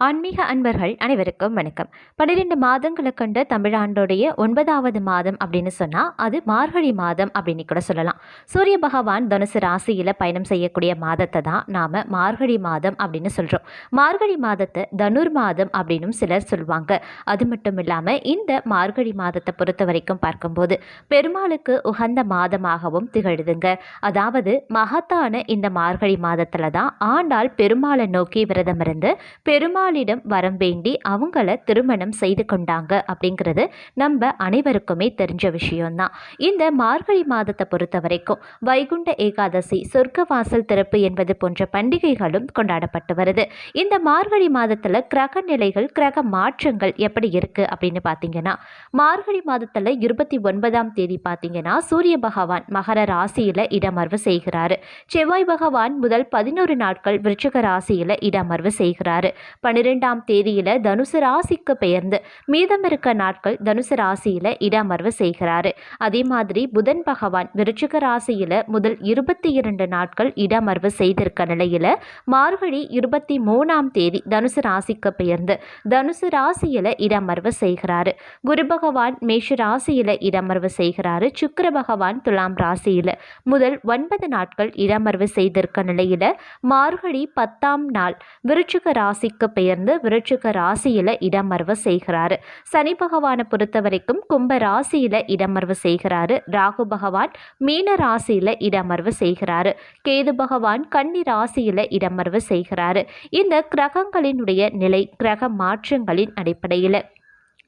ஆன்மீக அன்பர்கள் அனைவருக்கும் வணக்கம். பன்னிரெண்டு மாதங்களை கண்ட தமிழாண்டோடைய ஒன்பதாவது மாதம் அப்படின்னு சொன்னால் அது மார்கழி மாதம் அப்படின்னு கூட சொல்லலாம். சூரிய பகவான் தனுசு ராசியில் பயணம் செய்யக்கூடிய மாதத்தை தான் நாம் மார்கழி மாதம் அப்படின்னு சொல்கிறோம் மார்கழி மாதத்தை தனுர் மாதம் அப்படின்னும் சிலர் சொல்லுவாங்க அது மட்டும் இல்லாமல் இந்த மார்கழி மாதத்தை பொறுத்த வரைக்கும் பார்க்கும்போது பெருமாளுக்கு உகந்த மாதமாகவும் திகழுதுங்க. அதாவது மகத்தான இந்த மார்கழி மாதத்தில் தான் ஆண்டாள் பெருமாளை நோக்கி விரதம் இருந்து பெருமாள் அம்பாளிடம் வரம் வேண்டி அவங்கள திருமணம் செய்து கொண்டாங்க அப்படிங்கிறது நம்ம அனைவருக்குமே தெரிஞ்ச விஷயம்தான். இந்த மார்கழி மாதத்தை பொறுத்த வரைக்கும் வைகுண்ட ஏகாதசி சொர்க்க வாசல் திறப்பு என்பது போன்ற பண்டிகைகளும் கொண்டாடப்பட்டு வருது. இந்த மார்கழி மாதத்தில் கிரக நிலைகள் கிரக மாற்றங்கள் எப்படி இருக்குது அப்படின்னு பார்த்தீங்கன்னா மார்கழி மாதத்தில் இருபத்தி ஒன்பதாம் தேதி பார்த்தீங்கன்னா சூரிய பகவான் மகர ராசியில் இடமர்வு செய்கிறாரு. செவ்வாய் பகவான் முதல் பதினோரு நாட்கள் விருச்சிக ராசியில் இடமர்வு செய்கிறாரு. பன்னிரெண்டாம் தேதியில் தனுசு ராசிக்கு பெயர்ந்து மீதம் இருக்க நாட்கள் தனுசு ராசியில் இடமர்வு செய்கிறாரு. அதே மாதிரி புதன் பகவான் விருச்சிக ராசியில் முதல் இருபத்தி இரண்டு நாட்கள் இடமர்வு செய்திருக்க நிலையில் மார்கழி இருபத்தி மூணாம் தேதி தனுசு ராசிக்கு பெயர்ந்து தனுசு ராசியில் இடமர்வு செய்கிறாரு. குரு பகவான் மேஷ ராசியில் இடமர்வு செய்கிறாரு. சுக்கர பகவான் துலாம் ராசியில் முதல் ஒன்பது நாட்கள் இடமர்வு செய்திருக்க நிலையில் மார்கழி பத்தாம் நாள் விருச்சிக ராசிக்கு பெயர் பெயர்ந்து விருட்சிக ராசியில் இடமர்வு செய்கிறாரு. சனி பகவானை பொறுத்த வரைக்கும் கும்ப ராசியில் இடமர்வு செய்கிறாரு. ராகு பகவான் மீன ராசியில் இடமர்வு செய்கிறாரு. கேது பகவான் கன்னி ராசியில் இடமர்வு செய்கிறாரு. இந்த கிரகங்களினுடைய நிலை கிரக மாற்றங்களின் அடிப்படையில்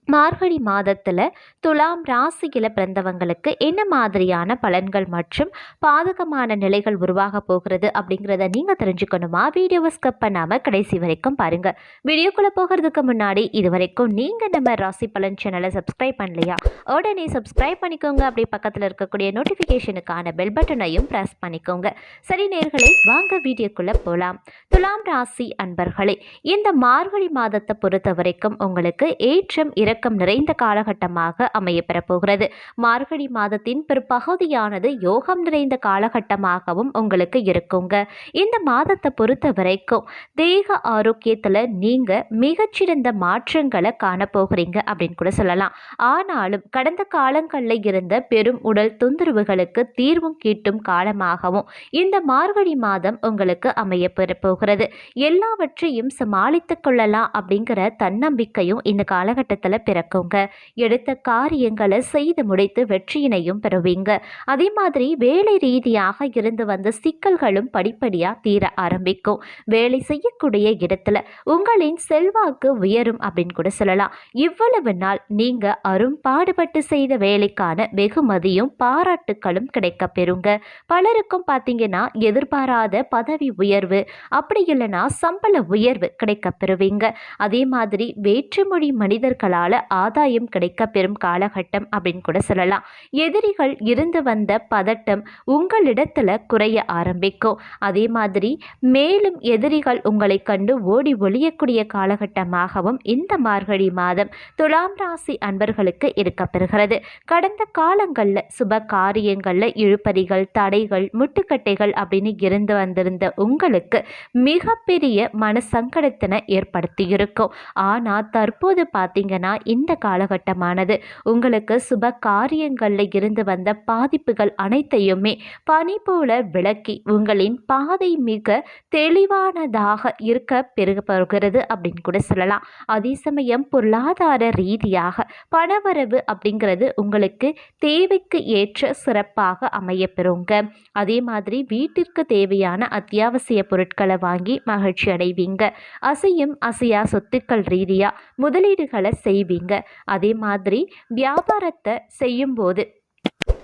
மார்கழி மாதத்தில் துலாம் ராசியில் பிறந்தவங்களுக்கு என்ன மாதிரியான பலன்கள் மற்றும் பாதகமான நிலைகள் உருவாக போகிறது அப்படிங்கிறத நீங்கள் தெரிஞ்சுக்கணுமா? வீடியோவை ஸ்கப் பண்ணாமல் கடைசி வரைக்கும் பாருங்கள் வீடியோக்குள்ளே போகிறதுக்கு முன்னாடி இது வரைக்கும் நீங்கள் நம்ம ராசி பலன் சேனலை சப்ஸ்கிரைப் பண்ணலையா? உடனே சப்ஸ்கிரைப் பண்ணிக்கோங்க. அப்படி பக்கத்தில் இருக்கக்கூடிய நோட்டிஃபிகேஷனுக்கான பெல் பட்டனையும் ப்ரெஸ் பண்ணிக்கோங்க. சரி நேர்களை வாங்க வீடியோக்குள்ளே போகலாம் துலாம் ராசி அன்பர்களே இந்த மார்கழி மாதத்தை பொறுத்த வரைக்கும் உங்களுக்கு ஏற்றம் இற இறக்கம் நிறைந்த காலகட்டமாக அமையப்பெறப்போகிறது. மார்கழி மாதத்தின் பிற்பகுதியானது யோகம் நிறைந்த காலகட்டமாகவும் உங்களுக்கு இருக்குங்க. இந்த மாதத்தை பொறுத்த வரைக்கும் தேக ஆரோக்கியத்தில் நீங்கள் மிகச்சிறந்த மாற்றங்களை காணப்போகிறீங்க அப்படின்னு கூட சொல்லலாம். ஆனாலும் கடந்த காலங்களில் இருந்த பெரும் உடல் தொந்தரவுகளுக்கு தீர்வும் கீட்டும் காலமாகவும் இந்த மார்கழி மாதம் உங்களுக்கு அமைய போகிறது எல்லாவற்றையும் சமாளித்துக் கொள்ளலாம் அப்படிங்கிற தன்னம்பிக்கையும் இந்த காலகட்டத்தில் பிறக்குங்க எடுத்த காரியங்களை செய்து முடித்து வெற்றியினையும் பெறுவீங்க. அதே மாதிரி வேலை ரீதியாக இருந்து வந்த சிக்கல்களும் படிப்படியாக தீர ஆரம்பிக்கும். வேலை செய்யக்கூடிய இடத்துல உங்களின் செல்வாக்கு உயரும் அப்படின்னு கூட சொல்லலாம். இவ்வளவு நாள் நீங்க அரும்பாடுபட்டு செய்த வேலைக்கான வெகுமதியும் பாராட்டுகளும் கிடைக்க பெறுங்க. பலருக்கும் பார்த்தீங்கன்னா எதிர்பாராத பதவி உயர்வு அப்படி இல்லைன்னா சம்பள உயர்வு கிடைக்க பெறுவீங்க. அதே மாதிரி வேற்றுமொழி மனிதர்களால் ஆதாயம் கிடைக்க பெறும் காலகட்டம் அப்படின்னு கூட சொல்லலாம். எதிரிகள் இருந்து வந்த பதட்டம் உங்களிடத்துல குறைய ஆரம்பிக்கும். அதே மாதிரி மேலும் எதிரிகள் உங்களை கண்டு ஓடி ஒழியக்கூடிய காலகட்டமாகவும் இந்த மார்கழி மாதம் துலாம் ராசி அன்பர்களுக்கு இருக்கப்பெறுகிறது கடந்த காலங்களில் சுப காரியங்களில் இழுப்பறிகள் தடைகள் முட்டுக்கட்டைகள் அப்படின்னு இருந்து வந்திருந்த உங்களுக்கு மிகப்பெரிய மன சங்கடத்தினை ஏற்படுத்தியிருக்கும். ஆனால் தற்போது பார்த்தீங்கன்னா இந்த காலகட்டமானது. உங்களுக்கு சுப காரியங்களில் இருந்து வந்த பாதிப்புகள் அனைத்தையுமே பனி போல விளக்கி உங்களின் பாதை மிக தெளிவானதாக இருக்க பெருகப்படுகிறது அப்படின்னு கூட சொல்லலாம். அதே சமயம் பொருளாதார ரீதியாக பணவரவு அப்படிங்கிறது உங்களுக்கு தேவைக்கு ஏற்ற சிறப்பாக அமையப்பெறுங்க. அதே மாதிரி வீட்டிற்கு தேவையான அத்தியாவசிய பொருட்களை வாங்கி மகிழ்ச்சி அடைவீங்க அசையும் அசையா சொத்துக்கள் ரீதியாக முதலீடுகளை செய்வீங்க. அதே மாதிரி வியாபாரத்தை செய்யும்போது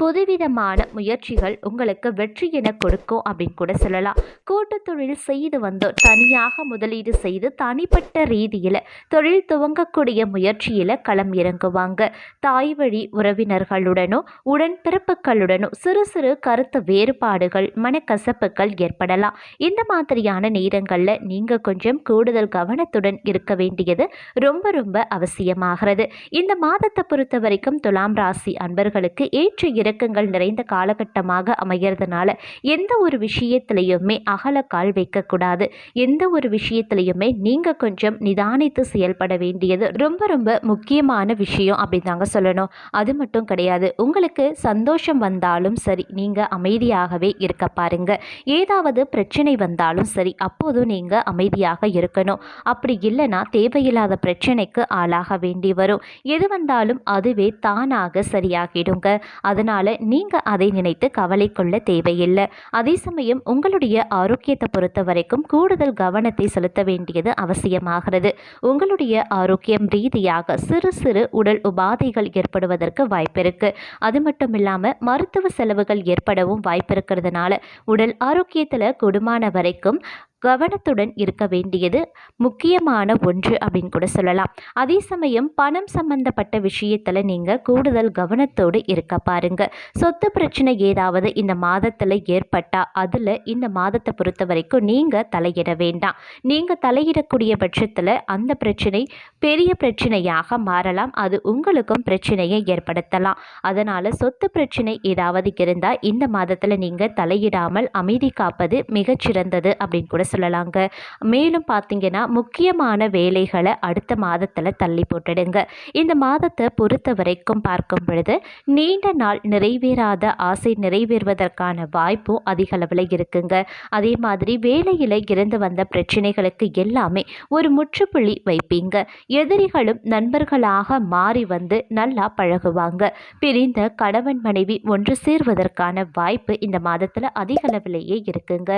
புதுவிதமான முயற்சிகள் உங்களுக்கு வெற்றி என கொடுக்கும் அப்படின்னு கூட சொல்லலாம். கூட்டு தொழில் செய்து வந்தோம் தனியாக முதலீடு செய்து தனிப்பட்ட ரீதியில் தொழில் துவங்கக்கூடிய முயற்சியில் களம் இறங்குவாங்க. தாய் வழி உறவினர்களுடனும் உடன்பிறப்புகளுடனும் சிறு சிறு கருத்து வேறுபாடுகள் மனக்கசப்புகள் ஏற்படலாம். இந்த மாதிரியான நேரங்களில் நீங்கள் கொஞ்சம் கூடுதல் கவனத்துடன் இருக்க வேண்டியது ரொம்ப ரொம்ப அவசியமாகிறது. இந்த மாதத்தை பொறுத்த வரைக்கும் துலாம் ராசி அன்பர்களுக்கு ஏற்ற இறக்கங்கள் நிறைந்த காலகட்டமாக அமைகிறதுனால எந்த ஒரு விஷயத்திலையுமே அகலக்கால் வைக்கக்கூடாது. எந்த ஒரு விஷயத்திலையுமே நீங்கள் கொஞ்சம் நிதானித்து செயல்பட வேண்டியது ரொம்ப ரொம்ப முக்கியமான விஷயம் அப்படின்னு தாங்க சொல்லணும். அது மட்டும் கிடையாது. உங்களுக்கு சந்தோஷம் வந்தாலும் சரி நீங்கள் அமைதியாகவே இருக்க பாருங்க. ஏதாவது பிரச்சனை வந்தாலும் சரி அப்போதும் நீங்கள் அமைதியாக இருக்கணும். அப்படி இல்லைன்னா தேவையில்லாத பிரச்சனைக்கு ஆளாக வேண்டி வரும். எது வந்தாலும் அதுவே தானாக சரியாகிடுங்க. அதனால் நீங்கள் அதை நினைத்து கவலை கொள்ள தேவையில்லை. அதே சமயம் உங்களுடைய ஆரோக்கியத்தை பொறுத்த வரைக்கும் கூடுதல் கவனத்தை செலுத்த வேண்டியது அவசியமாகிறது. உங்களுடைய ஆரோக்கியம் ரீதியாக சிறு சிறு உடல் உபாதைகள் ஏற்படுவதற்கு வாய்ப்பிருக்கு. அது மட்டும் இல்லாமல் மருத்துவ செலவுகள் ஏற்படவும் வாய்ப்பு இருக்கிறதுனால உடல் ஆரோக்கியத்தில் கூடுமான வரைக்கும் கவனத்துடன் இருக்க வேண்டியது முக்கியமான ஒன்று அப்படின்னு கூட சொல்லலாம். அதே சமயம் பணம் சம்பந்தப்பட்ட விஷயத்தில் நீங்கள் கூடுதல் கவனத்தோடு இருக்க பாருங்க. சொத்து பிரச்சனை ஏதாவது இந்த மாதத்தில் ஏற்பட்டால் அதில் இந்த மாதத்தை பொறுத்த வரைக்கும் நீங்கள் தலையிட வேண்டாம். நீங்கள் தலையிடக்கூடிய பட்சத்தில் அந்த பிரச்சனை பெரிய பிரச்சனையாக மாறலாம். அது உங்களுக்கும் பிரச்சனையை ஏற்படுத்தலாம். அதனால் சொத்து பிரச்சனை ஏதாவது இருந்தால் இந்த மாதத்தில் நீங்கள் தலையிடாமல் அமைதி காப்பது மிகச்சிறந்தது அப்படின்னு கூட சொல்லலாங்க. மேலும் பார்த்தீங்கன்னா முக்கியமான வேலைகளை அடுத்த மாதத்தில் தள்ளி போட்டுடுங்க. இந்த மாதத்தை பொறுத்த வரைக்கும் பார்க்கும் பொழுது நீண்ட நாள் நிறைவேறாத ஆசை நிறைவேறுவதற்கான வாய்ப்பும் அதிக அளவில் இருக்குங்க. அதே மாதிரி வேலையில் இருந்து வந்த பிரச்சனைகளுக்கு எல்லாமே ஒரு முற்றுப்புள்ளி வைப்பீங்க. எதிரிகளும் நண்பர்களாக மாறி வந்து நல்லா பழகுவாங்க. பிரிந்த கணவன் மனைவி ஒன்று சேர்வதற்கான வாய்ப்பு இந்த மாதத்தில் அதிக அளவிலேயே இருக்குங்க.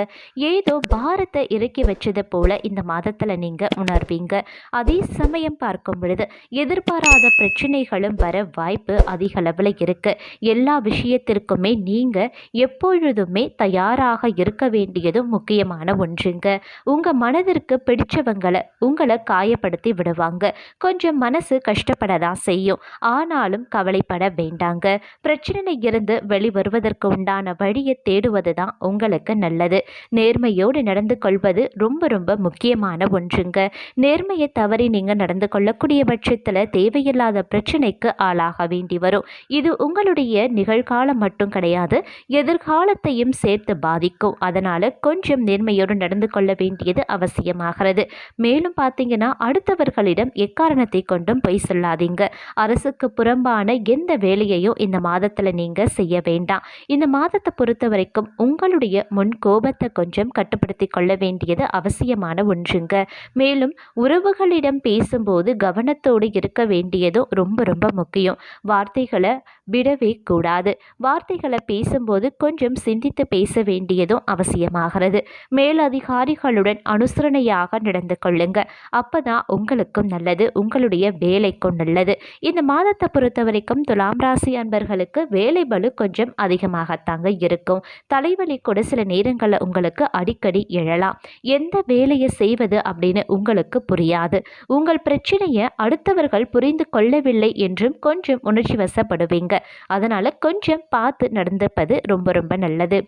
ஏதோ பாரத்தை இறக்கி வச்சது போல இந்த மாதத்தில் நீங்கள் உணர்வீங்க. அதே சமயம் பார்க்கும் பொழுது எதிர்பாராத பிரச்சனைகளும் வர வாய்ப்பு அதிக அளவில் இருக்கு. எல்லா விஷயத்திற்குமே நீங்கள் எப்பொழுதுமே தயாராக இருக்க வேண்டியதும் முக்கியமான ஒன்றுங்க. உங்கள் மனதிற்கு பிடிச்சவங்களை உங்களை காயப்படுத்தி விடுவாங்க. கொஞ்சம் மனசு கஷ்டப்பட தான் செய்யும். ஆனாலும் கவலைப்பட வேண்டாங்க. பிரச்சனை இருந்து வெளிவருவதற்கு உண்டான வழியை தேடுவது தான் உங்களுக்கு நல்லது. நேர்மையோடு நடந்து கொள்ள கொள்வது ரொம்ப ரொம்ப முக்கியமான ஒன்றுங்க. நேர்மையை தவறி நீங்கள் நடந்து கொள்ளக்கூடிய பட்சத்தில் தேவையில்லாத பிரச்சனைக்கு ஆளாக வேண்டி வரும். இது உங்களுடைய நிகழ்காலம் மட்டும் கிடையாது எதிர்காலத்தையும் சேர்த்து பாதிக்கும். அதனால் கொஞ்சம் நேர்மையோடு நடந்து கொள்ள வேண்டியது அவசியமாகிறது. மேலும் பார்த்தீங்கன்னா அடுத்தவர்களிடம் எக்காரணத்தை கொண்டும் பொய் சொல்லாதீங்க. அரசுக்கு புறம்பான எந்த வேலையையும் இந்த மாதத்தில் நீங்கள் செய்ய வேண்டாம். இந்த மாதத்தை பொறுத்த வரைக்கும் உங்களுடைய முன் கோபத்தை கொஞ்சம் கட்டுப்படுத்தி கொள்ள வேண்டியது அவசியமான ஒன்றுங்க. மேலும் உறவுகளிடம் பேசும்போது கவனத்தோடு இருக்க வேண்டியதும் ரொம்ப ரொம்ப முக்கியம். வார்த்தைகளை விடவே கூடாது. வார்த்தைகளை பேசும்போது கொஞ்சம் சிந்தித்து பேச வேண்டியதும் அவசியமாகிறது. மேலதிகாரிகளுடன் அனுசரணையாக நடந்து கொள்ளுங்க. அப்பதான் உங்களுக்கும் நல்லது உங்களுடைய வேலைக்கும் நல்லது. இந்த மாதத்தை பொறுத்த வரைக்கும் துலாம் ராசி அன்பர்களுக்கு வேலை பலு கொஞ்சம் அதிகமாகத்தாங்க இருக்கும். தலைவலி கூட சில நேரங்களில் உங்களுக்கு அடிக்கடி எழலாம் எந்த வேலையை செய்வது அப்படின்னு உங்களுக்கு புரியாது. உங்கள் பிரச்சனையை அடுத்தவர்கள் புரிந்து கொள்ளவில்லை என்றும் கொஞ்சம் உணர்ச்சி வசப்படுவீங்க. அதனால் கொஞ்சம் பார்த்து நடந்துப்பது ரொம்ப ரொம்ப நல்லது.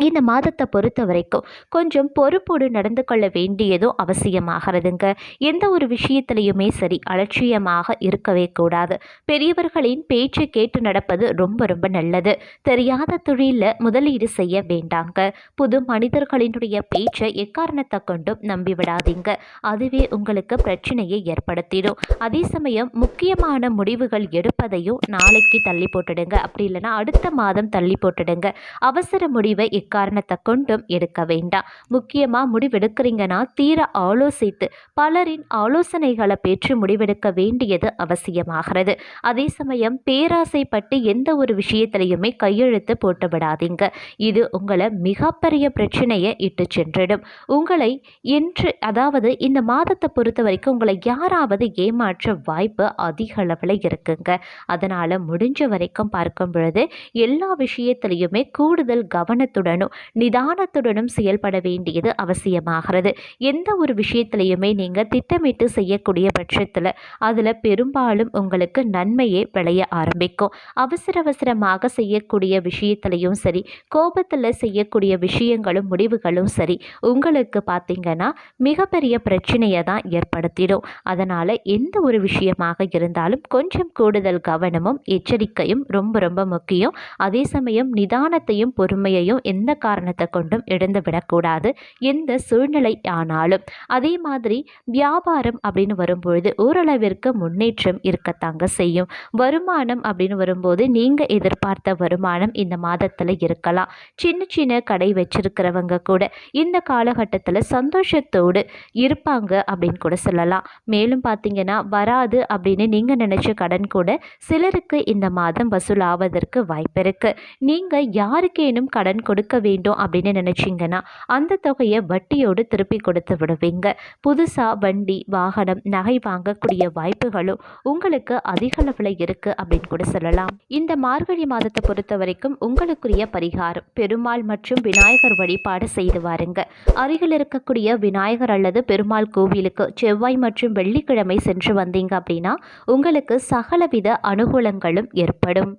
இந்த மாதத்தை பொறுத்த வரைக்கும் கொஞ்சம் பொறுப்போடு நடந்து கொள்ள வேண்டியதும் அவசியமாகிறதுங்க. எந்த ஒரு விஷயத்திலையுமே சரி அலட்சியமாக இருக்கவே கூடாது. பெரியவர்களின் பேச்சை கேட்டு நடப்பது ரொம்ப ரொம்ப நல்லது. தெரியாத தொழிலில் முதலீடு செய்ய வேண்டாங்க. புது மனிதர்களினுடைய பேச்சை எக்காரணத்தை கொண்டும் நம்பிவிடாதீங்க அதுவே உங்களுக்கு பிரச்சனையை ஏற்படுத்திடும். அதே சமயம் முக்கியமான முடிவுகள் எடுப்பதையும் நாளைக்கு தள்ளி போட்டுடுங்க. அப்படி இல்லைன்னா அடுத்த மாதம் தள்ளி போட்டுடுங்க. அவசர முடிவை எக்காரணத்தை கொண்டும் எடுக்க வேண்டாம். முக்கியமாக முடிவெடுக்கிறீங்கன்னா தீர ஆலோசித்து பலரின் ஆலோசனைகளை பெற்று முடிவெடுக்க வேண்டியது அவசியமாகிறது. அதே சமயம் பேராசைப்பட்டு எந்த ஒரு விஷயத்திலையுமே கையெழுத்து போட்டு விடாதீங்க இது உங்களை மிகப்பெரிய பிரச்சனையை இட்டு சென்றிடும். உங்களை என்று அதாவது இந்த மாதத்தை பொறுத்த வரைக்கும் உங்களை யாராவது ஏமாற்ற வாய்ப்பு அதிக அளவில் இருக்குங்க. அதனால் முடிஞ்ச வரைக்கும் பார்க்கும் பொழுது எல்லா விஷயத்திலையுமே கூடுதல் கவனத்துடன் பண்ணணும் நிதானத்துடனும் செயல்பட வேண்டியது அவசியமாகிறது. எந்த ஒரு விஷயத்திலையுமே நீங்கள் திட்டமிட்டு செய்யக்கூடிய பட்சத்தில் அதில் பெரும்பாலும் உங்களுக்கு நன்மையே விளைய ஆரம்பிக்கும். அவசர அவசரமாக செய்யக்கூடிய விஷயத்திலையும் சரி கோபத்தில் செய்யக்கூடிய விஷயங்களும் முடிவுகளும் சரி உங்களுக்கு பார்த்தீங்கன்னா மிகப்பெரிய பிரச்சனையை தான் ஏற்படுத்திடும். அதனால் எந்த ஒரு விஷயமாக இருந்தாலும் கொஞ்சம் கூடுதல் கவனமும் எச்சரிக்கையும் ரொம்ப ரொம்ப முக்கியம். அதே சமயம் நிதானத்தையும் பொறுமையையும் எந்த காரணத்தை கொண்டும் இழந்துவிடக்கூடாது எந்த சூழ்நிலை ஆனாலும். அதே மாதிரி வியாபாரம் அப்படின்னு வரும்பொழுது ஓரளவிற்கு முன்னேற்றம் இருக்கத்தாங்க செய்யும். வருமானம் அப்படின்னு வரும்போது நீங்கள் எதிர்பார்த்த வருமானம் இந்த மாதத்தில் இருக்கலாம். சின்ன சின்ன கடை வச்சிருக்கிறவங்க கூட இந்த காலகட்டத்தில் சந்தோஷத்தோடு இருப்பாங்க அப்படின்னு கூட சொல்லலாம். மேலும் பார்த்தீங்கன்னா வராது அப்படின்னு நீங்கள் நினச்ச கடன் கூட சிலருக்கு இந்த மாதம் வசூலாவதற்கு வாய்ப்பு இருக்குது நீங்கள் யாருக்கேனும் கடன் கொடுக்க வேண்டும் அப்படின்னு நினச்சிங்கன்னா அந்த தொகையை வட்டியோடு திருப்பி கொடுத்து விடுவீங்க. புதுசாக வண்டி வாகனம் நகை வாங்கக்கூடிய வாய்ப்புகளும் உங்களுக்கு அதிக அளவில் இருக்குது அப்படின்னு கூட சொல்லலாம். இந்த மார்கழி மாதத்தை பொறுத்த வரைக்கும் உங்களுக்குரிய பரிகாரம் பெருமாள் மற்றும் விநாயகர் வழிபாடு செய்து வாருங்க. அருகில் இருக்கக்கூடிய விநாயகர் அல்லது பெருமாள் கோவிலுக்கு செவ்வாய் மற்றும் வெள்ளிக்கிழமை சென்று வந்தீங்க அப்படின்னா உங்களுக்கு சகலவித அனுகூலங்களும் ஏற்படும்.